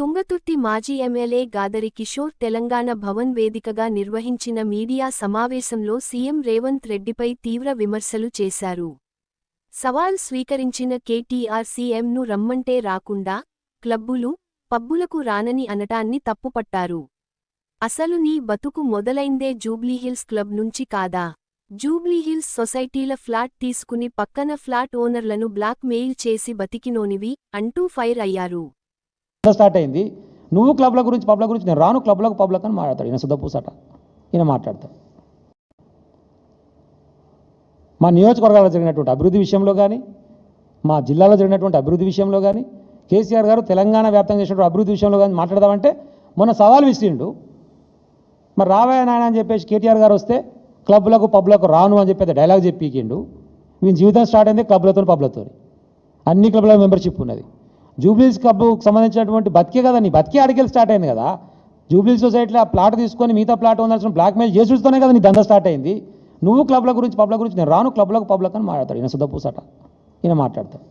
తుంగతుర్తి మాజీ ఎమ్మెల్యే గాదరి కిషోర్ తెలంగాణ భవన్ వేదికగా నిర్వహించిన మీడియా సమావేశంలో సీఎం రేవంత్ రెడ్డిపై తీవ్ర విమర్శలు చేశారు. సవాల్ స్వీకరించిన కేటీఆర్ సీఎంను రమ్మంటే రాకుండా క్లబ్బులు పబ్బులకు రానని అనటాన్ని తప్పుపట్టారు. అసలు నీ బతుకు మొదలైందే జూబ్లీహిల్స్ క్లబ్ నుంచి కాదా? జూబ్లీహిల్స్ సొసైటీల ఫ్లాట్ తీసుకుని పక్కన ఫ్లాట్ ఓనర్లను బ్లాక్ మెయిల్ చేసి బతికినోనివి అంటూ ఫైర్ అయ్యారు. స్టార్ట్ అయింది? నువ్వు క్లబ్ల గురించి పబ్ల గురించి నేను రాను క్లబ్లకు పబ్లకు అని మాట్లాడతాడు. ఈయన శుద్ధపూసట ఈయన మాట్లాడతాడు. మా నియోజకవర్గాల్లో జరిగినటువంటి అభివృద్ధి విషయంలో కానీ మా జిల్లాలో జరిగినటువంటి అభివృద్ధి విషయంలో కానీ కేసీఆర్ గారు తెలంగాణ వ్యాప్తంగా చేసినటువంటి అభివృద్ధి విషయంలో కానీ మాట్లాడదామంటే మొన్న సవాల్ విసిరిండు. మరి రావయ్య నాయన అని చెప్పేసి కేటీఆర్ గారు వస్తే క్లబ్లకు పబ్లకు రాను అని చెప్పి డైలాగ్ చెప్పికిండు వీని జీవితం స్టార్ట్ అయింది క్లబ్లతో పబ్లతో అన్ని క్లబ్ల మెంబర్షిప్ ఉన్నది. జూబ్లీస్ క్లబ్కి సంబంధించినటువంటి బతికే కదా నీ బతికే అడిగేలు స్టార్ట్ అయింది కదా. జూబ్లీ సొసైటీలో ఆ ప్లాట్ తీసుకొని మిగతా ప్లాట్ ఉండాల్సిన బ్లాక్మెయిల్ చేసి చేసుడుతోనే కదా నీ దందా స్టార్ట్ అయింది. నువ్వు క్లబ్ల గురించి పబ్ల గురించి నేను రాను క్లబ్లకు పబ్లకు అని మాట్లాడతాడు ఈయన సుధపూసట. ఈయన మాట్లాడతాడు.